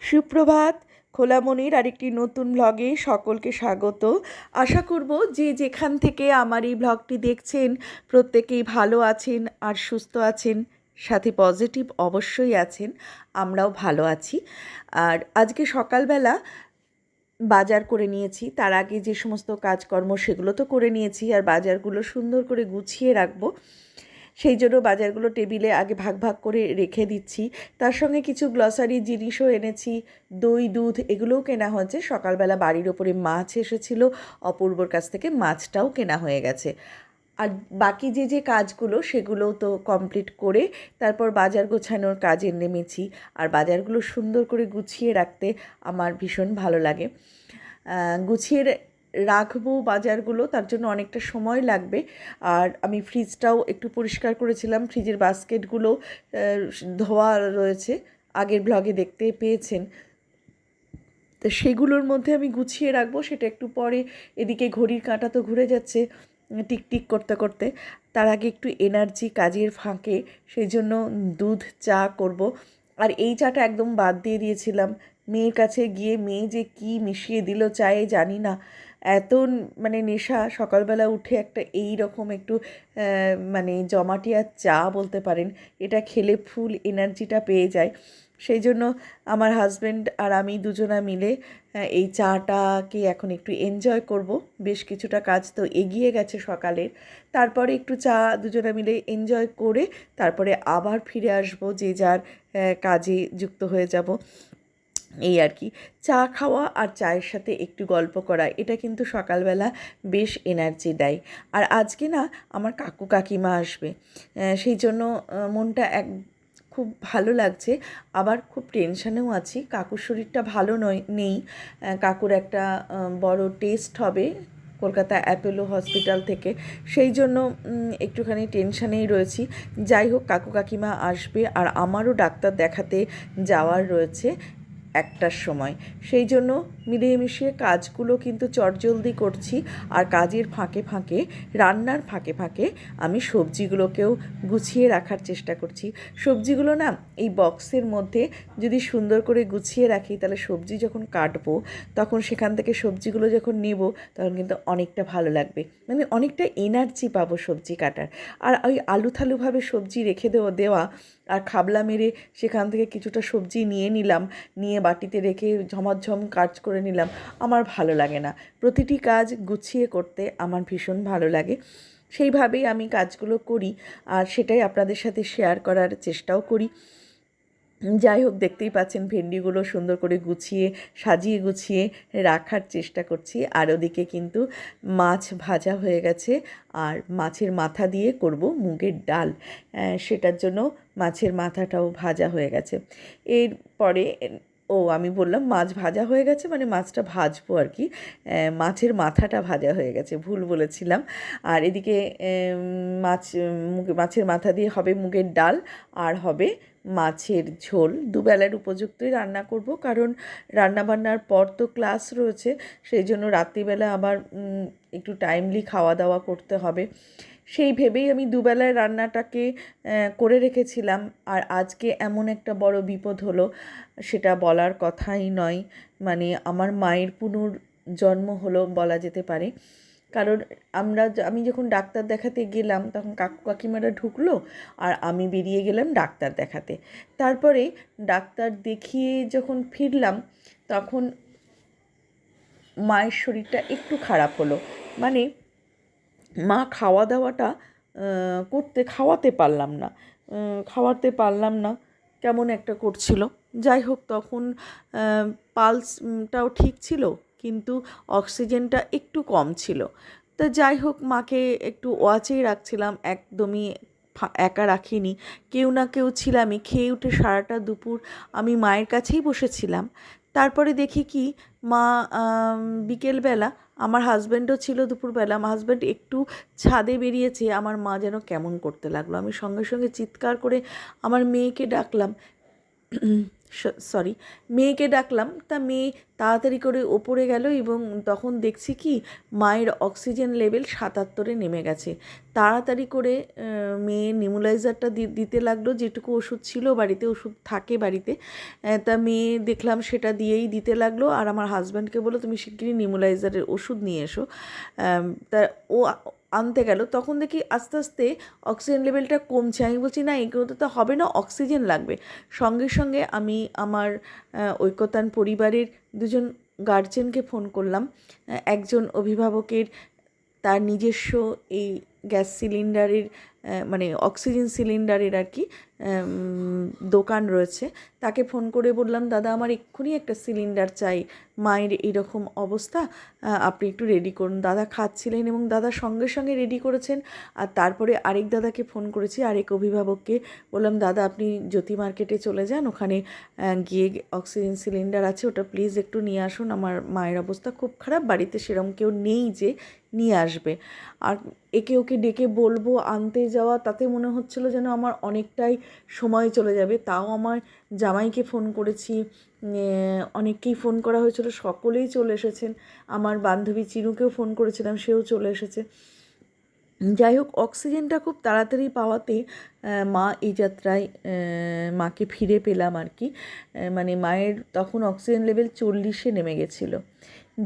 সুপ্রভাত খোলামনির আরেকটি নতুন ব্লগে সকলকে স্বাগত। আশা করব যে যেখান থেকে আমার এই ব্লগটি দেখছেন, প্রত্যেকেই ভালো আছেন আর সুস্থ আছেন, সাথে পজিটিভ অবশ্যই আছেন, আমরাও ভালো আছি। আর আজকে সকালবেলা বাজার করে নিয়েছি, তার আগে যে সমস্ত কাজকর্ম সেগুলো তো করে নিয়েছি, আর বাজারগুলো সুন্দর করে গুছিয়ে রাখব। সেই জন্য বাজারগুলো টেবিলে আগে ভাগ ভাগ করে রেখে দিচ্ছি। তার সঙ্গে কিছু গ্লসারি জিনিসও এনেছি, দই, দুধ, এগুলোও কেনা হয়েছে। সকালবেলা বাড়ির ওপরে মাছ এসেছিল, অপূর্বর কাছ থেকে মাছটাও কেনা হয়ে গেছে। আর বাকি যে যে কাজগুলো সেগুলোও তো কমপ্লিট করে তারপর বাজার গোছানোর কাজে নেমেছি। আর বাজারগুলো সুন্দর করে গুছিয়ে রাখতে আমার ভীষণ ভালো লাগে। গুছিয়ে রাখব বাজারগুলো, তার জন্য অনেকটা সময় লাগবে। আর আমি ফ্রিজটাও একটু পরিষ্কার করেছিলাম, ফ্রিজের বাস্কেটগুলো ধোয়া রয়েছে, আগের ব্লগে দেখতে পেয়েছেন। তো সেগুলোর মধ্যে আমি গুছিয়ে রাখব, সেটা একটু পরে এদিকে ঘড়ির কাঁটা তো ঘুরে যাচ্ছে, টিক টিক করতে করতে। তার আগে একটু এনার্জি কাজের ফাঁকে, সেই জন্য দুধ, চা করব। আর এই চাটা একদম বাদ দিয়ে দিয়েছিলাম। মেয়ের কাছে গিয়ে মেয়ে যে কি মিশিয়ে দিল চায়ে জানি না। এত মানে নেশা সকালবেলা উঠে একটা এই রকম একটু মানে জমাটিয়া চা বলতে পারেন, এটা খেলে ফুল এনার্জিটা পেয়ে যায়। সেই জন্য আমার হাজব্যান্ড আর আমি দুজনা মিলে এই চাটাকে এখন একটু এনজয় করব। বেশ কিছুটা কাজ তো এগিয়ে গেছে সকালের। তারপরে একটু চা দুজনা মিলে এনজয় করে তারপরে আবার ফিরে আসব যে যার কাজে যুক্ত হয়ে যাব। এই আর কি। চা খাওয়া আর চায়ের সাথে একটু গল্প করা, এটা কিন্তু সকালবেলা বেশ এনার্জি দেয়। আর আজকে না আমার কাকু কাকিমা আসবে সেই জন্য মনটা এক, খুব ভালো লাগছে। আবার খুব টেনশানেও আছি, কাকুর শরীরটা ভালো নয়, নেই। কাকুর একটা বড় টেস্ট হবে কলকাতা অ্যাপেলো হসপিটাল থেকে। সেই জন্য একটুখানি টেনশানেই রয়েছি। যাই হোক, কাকু কাকিমা আসবে আর আমারও ডাক্তার দেখাতে যাওয়ার রয়েছে। একটার সময়। সেই জন্য মিলিয়ে মিশিয়ে কাজগুলো কিন্তু চটজলদি করছি আর কাজের ফাঁকে ফাঁকে, রান্নার ফাঁকে ফাঁকে আমি সবজিগুলোকেও গুছিয়ে রাখার চেষ্টা করছি। সবজিগুলো না এই বক্সের মধ্যে যদি সুন্দর করে গুছিয়ে রাখি, তাহলে সবজি যখন কাটবো, তখন সেখান থেকে সবজিগুলো যখন নেব, তখন কিন্তু অনেকটা ভালো লাগবে। মানে অনেকটা এনার্জি পাবো সবজি কাটার। আর ওই আলু থালুভাবে সবজি রেখে দেওয়া দেওয়া আর খাবলা মেরে সেখান থেকে কিছুটা সবজি নিয়ে নিলাম, নিয়ে বাটিতে রেখে ঝমাঝম কাজ করে নিলাম। আমার ভালো লাগে না। প্রতিটি কাজ গুছিয়ে করতে আমার ভীষণ ভালো লাগে। সেইভাবেই আমি কাজগুলো করি আর সেটাই আপনাদের সাথে শেয়ার করার চেষ্টাও করি। যাই হোক, দেখতেই পাচ্ছেন ভেন্ডিগুলো সুন্দর করে গুছিয়ে, সাজিয়ে গুছিয়ে রাখার চেষ্টা করছি। আর ওদিকে কিন্তু মাছ ভাজা হয়ে গেছে আর মাছের মাথা দিয়ে করব মুগের ডাল। সেটার জন্য মাছের মাথাটাও ভাজা হয়ে গেছে। এরপরে ও, আমি বললাম মাছ ভাজা হয়ে গেছে মানে মাছটা ভাজবো আর কি। মাছের মাথাটা ভাজা হয়ে গেছে, ভুল বলেছিলাম। আর এদিকে মাছ মাছের মাথা দিয়ে হবে মুগের ডাল, আর হবে মাছের ঝোল। দুবেলার উপযুক্তই রান্না করব, কারণ রান্নাবান্নার পর তো ক্লাস রয়েছে, সেই জন্য রাত্রিবেলা আবার একটু টাইমলি খাওয়া দাওয়া করতে হবে। সেই ভেবেই আমি দুবেলায় রান্নাটাকে করে রেখেছিলাম। আর আজকে এমন একটা বড় বিপদ হলো, সেটা বলার কথাই নয়। মানে আমার মায়ের পুনর জন্ম হলো বলা যেতে পারে। কারণ আমরা আমি যখন ডাক্তার দেখাতে গেলাম, তখন কাকু কাকিমারা ঢুকলো আর আমি বেরিয়ে গেলাম ডাক্তার দেখাতে। তারপরে ডাক্তার দেখিয়ে যখন ফিরলাম, তখন মায়ের শরীরটা একটু খারাপ হলো। মানে মা খাওয়া দাওয়াটা করতে খাওয়াতে পারলাম না। খাওয়াতে পারলাম না, কেমন একটা করছিল। যাই হোক, তখন পালসটাও ঠিক ছিল, কিন্তু অক্সিজেনটা একটু কম ছিল। তা যাই হোক, মাকে একটু ওয়াচেই রাখছিলাম, একদমই একা রাখিনি। কেউ না কেউ ছিলামই। খেয়ে উঠে সারাটা দুপুর আমি মায়ের কাছেই বসেছিলাম। তারপরে দেখি কি, মা বিকেলবেলা আমার হাজব্যান্ডও ছিল দুপুরবেলা, আমার হাজব্যান্ড একটু ছাদে বেরিয়েছে, আমার মা যেন কেমন করতে লাগল। আমি সঙ্গে সঙ্গে চিৎকার করে আমার মেয়েকে ডাকলাম সরি মেয়েকে ডাকলাম। তা মেয়ে তাড়াতাড়ি করে ওপরে গেল এবং তখন দেখছি কি, মায়ের অক্সিজেন লেভেল সাতাত্তরে নেমে গেছে। তাড়াতাড়ি করে মেয়ে নিমুলাইজারটা দিতে লাগল, যেটুকু ওষুধ ছিল, বাড়িতে ওষুধ থাকে বাড়িতে। তা মেয়ে দেখলাম সেটা দিয়েই দিতে লাগল। আর আমার হাজব্যান্ডকে বলল, তুমি শিগগিরই নিমুলাইজারের ওষুধ নিয়ে এসো। তা ও আনতে গেল, তখন দেখি আস্তে আস্তে অক্সিজেন লেভেলটা কমছে। আমি বলছি, না এগুলোতে তো হবে না অক্সিজেন লাগবে। সঙ্গে সঙ্গে আমি আমার ঐক্যতান পরিবারের দুজন গার্জেনকে ফোন করলাম। একজন অভিভাবকের, তার নিজস্ব এই গ্যাস সিলিন্ডারের মানে অক্সিজেন সিলিন্ডারের আর কি দোকান রয়েছে। তাকে ফোন করে বললাম, দাদা, আমার এক্ষুনি একটা সিলিন্ডার চাই। মায়ের এরকম অবস্থা আপনি একটু রেডি করুন। দাদা খাচ্ছিলেন এবং দাদা সঙ্গে সঙ্গে রেডি করেছেন। আর তারপরে আরেক দাদাকে ফোন করেছি, আরেক অভিভাবককে। বললাম, দাদা, আপনি জ্যোতি মার্কেটে চলে যান। ওখানে গিয়ে অক্সিজেন সিলিন্ডার আছে, ওটা প্লিজ একটু নিয়ে আসুন। আমার মায়ের অবস্থা খুব খারাপ। বাড়িতে সেরকম কেউ নেই যে নিয়ে আসবে। আর একে ওকে ডেকে বলব, আনতে যাওয়া, তাতে মনে হচ্ছিল যেন আমার অনেকটাই সময় চলে যাবে। তাও আমার জামাইকে ফোন করেছি অনেককেই ফোন করা হয়েছিল, সকলেই চলে এসেছেন। আমার বান্ধবী চিনুকেও ফোন করেছিলাম, সেও চলে এসেছে। যাই হোক, অক্সিজেনটা খুব তাড়াতাড়ি পাওয়াতে মা এই যাত্রায় মাকে ফিরে পেলাম আর কি। মানে মায়ের তখন অক্সিজেন লেভেল চল্লিশে নেমে গেছিল।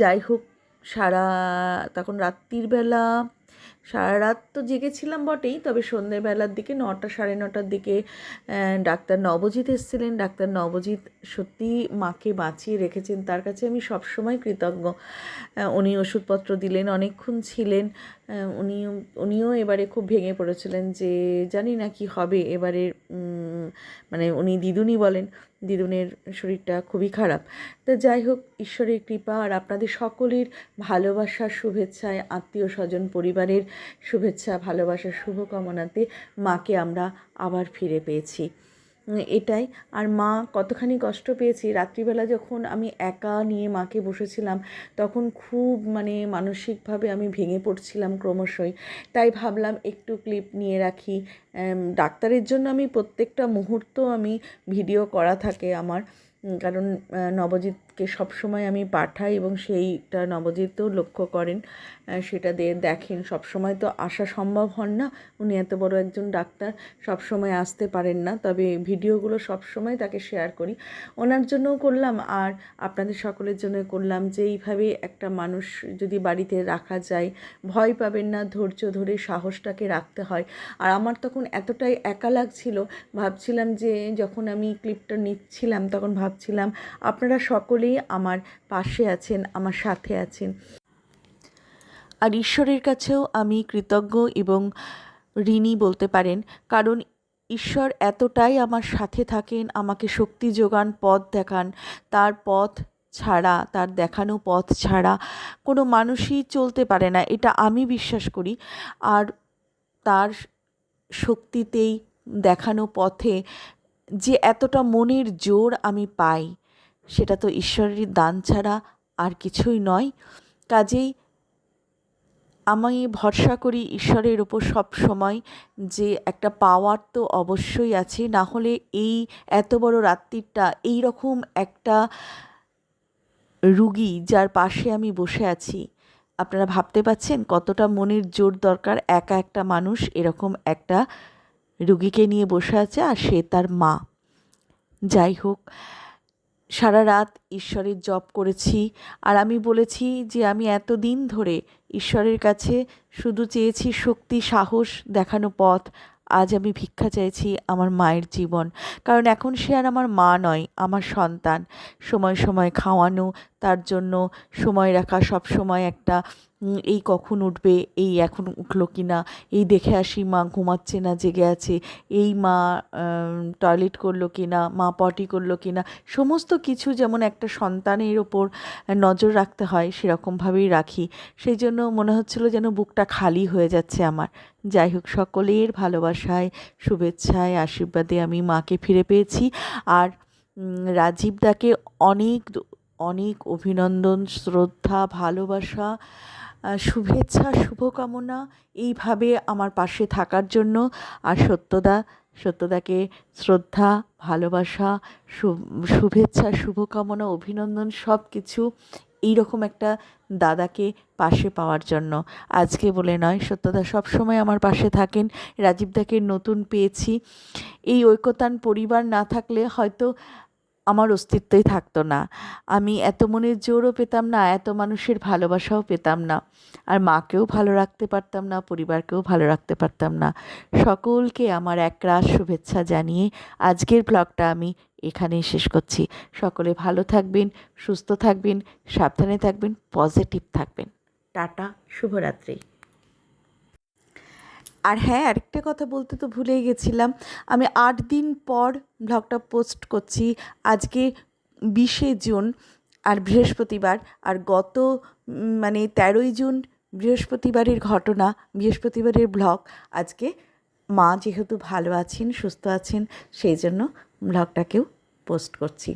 যাই হোক, সারা, তখন রাত্রির বেলা সারা রাত তো জেগেছিলাম বটেই, তবে সন্ধ্যেবেলার দিকে, নটা সাড়ে নটার দিকে ডাক্তার নবজিৎ এসেছিলেন। ডাক্তার নবজিৎ সত্যি মাকে বাঁচিয়ে রেখেছেন। তার কাছে আমি সবসময় কৃতজ্ঞ। উনি ওষুধপত্র দিলেন, অনেকক্ষণ ছিলেন। আহ, উনি উনিও এবারে খুব ভেঙে পড়েছিলেন যে জানি না কি হবে। এবারে মানে উনি দিদুনি বলেন দিদুনের শরীরটা খুবই খারাপ। তা যাই হোক ঈশ্বরের কৃপা আর আপনাদের সকলের ভালোবাসা শুভেচ্ছায় আত্মীয় স্বজন পরিবারের শুভেচ্ছা ভালোবাসা শুভকামনাতে মাকে আমরা আবার ফিরে পেয়েছি। এটাই। আর মা কতখানি কষ্ট পেয়েছি রাত্রিবেলা যখন আমি একা নিয়ে মাকে বসেছিলাম তখন খুব মানে মানসিকভাবে আমি ভেঙে পড়ছিলাম ক্রমশই। তাই ভাবলাম একটু ক্লিপ নিয়ে রাখি। ডাক্তারের জন্য আমি প্রত্যেকটা মুহূর্ত আমি ভিডিও করা থাকে আমার। কারণ আহ, নবজিৎকে সবসময় আমি পাঠাই এবং সেইটা নবজিৎও লক্ষ্য করেন সেটা দিয়ে দেখেন। সবসময় তো আসা সম্ভব হন না, উনি এত বড় একজন ডাক্তার, সবসময় আসতে পারেন না। তবে ভিডিওগুলো সবসময় তাকে শেয়ার করি। ওনার জন্যও করলাম আর আপনাদের সকলের জন্য করলাম যে, এইভাবে একটা মানুষ যদি বাড়িতে রাখা যায়, ভয় পাবেন না, ধৈর্য ধরে সাহসটাকে রাখতে হয়। আর আমার তখন এতটাই একা লাগছিল, ভাবছিলাম যে, যখন আমি ক্লিপটা নিচ্ছিলাম, তখন ভাবছিলাম, আপনারা সকলেই আমার পাশে আছেন, আমার সাথে আছেন। আর ঈশ্বরের কাছেও আমি কৃতজ্ঞ এবং ঋণী বলতে পারেন, কারণ ঈশ্বর এতটাই আমার সাথে থাকেন, আমাকে শক্তি যোগান, পথ দেখান। তার পথ ছাড়া, তার দেখানো পথ ছাড়া কোনো মানুষই চলতে পারে না, এটা আমি বিশ্বাস করি। আর তার শক্তিতেই দেখানো পথে যে এতটা মনের জোর আমি পাই। সেটা তো ঈশ্বরের দান ছাড়া আর কিছুই নয়। কাজেই আমি ভরসা করি ঈশ্বরের ওপর সব সময় যে একটা পাওয়ার তো অবশ্যই আছে, না হলে এই এত বড় রাত্রিটা, এই রকম একটা রুগী যার পাশে আমি বসে আছি, আপনারা ভাবতে পাচ্ছেন কতটা মনের জোর দরকার একা একটা মানুষ এরকম একটা রুগীকে নিয়ে বসে আছে আর সে তার মা। যাই হোক সারা রাত ঈশ্বরের জপ করেছি আর আমি বলেছি যে আমি এতদিন ধরে ঈশ্বরের কাছে শুধু চেয়েছি শক্তি, সাহস দেখানো পথ আজ আমি ভিক্ষা চাইছি আমার মায়ের জীবন। কারণ এখন সে আর আমার মা নয়, আমার সন্তান। সময় সময় খাওয়ানো, তার জন্য সময় রাখা সব সময় একটা এই কখন উঠবে, এই এখন উঠল কি না এই দেখে আসি মা ঘুমাচ্ছে না, জেগে আছে, এই মা টয়লেট করল কি না মা পটি করল কি না সমস্ত কিছু যেমন একটা সন্তানের ওপর নজর রাখতে হয়, সেরকমভাবেই রাখি। সেই জন্য মনে হচ্ছিল যেন বুকটা খালি হয়ে যাচ্ছে আমার। যাই হোক সকলের ভালোবাসায় শুভেচ্ছায় আশীর্বাদে আমি মাকে ফিরে পেয়েছি। আর উম, রাজীব দাকে অনেক অনেক অভিনন্দন শ্রদ্ধা ভালোবাসা শুভেচ্ছা শুভকামনা এইভাবে আমার পাশে থাকার জন্য। আর সত্যদা সত্যদাকে শ্রদ্ধা ভালোবাসা শুভেচ্ছা শুভকামনা অভিনন্দন সব কিছু এইরকম একটা দাদাকে পাশে পাওয়ার জন্য। আজকে বলে নয়, সত্যদা সবসময় আমার পাশে থাকেন। রাজীবদাকে নতুন পেয়েছি। এই ঐকতান পরিবার না থাকলে হয়তো আমার অস্তিত্বই থাকতো না। আমি এত মনের জোরও পেতাম না, এত মানুষের ভালোবাসাও পেতাম না। আর মাকেও ভালো রাখতে পারতাম না, পরিবারকেও ভালো রাখতে পারতাম না। সকলকে আমার একরাশ শুভেচ্ছা জানিয়ে আজকের ব্লগটা আমি এখানেই শেষ করছি। সকলে ভালো থাকবেন সুস্থ থাকবেন সাবধানে থাকবেন পজিটিভ থাকবেন। টাটা শুভরাত্রি। আর হ্যাঁ আরেকটা কথা বলতে তো ভুলেই গেছিলাম। আমি আট দিন পর ব্লগটা পোস্ট করছি। আজকে বিশে জুন আর বৃহস্পতিবার আর গত মানে তেরোই জুন বৃহস্পতিবারের ঘটনা বৃহস্পতিবারের ব্লগ। আজকে মা যেহেতু ভালো আছেন সুস্থ আছেন সেই জন্য ব্লগটাকেও পোস্ট করছি।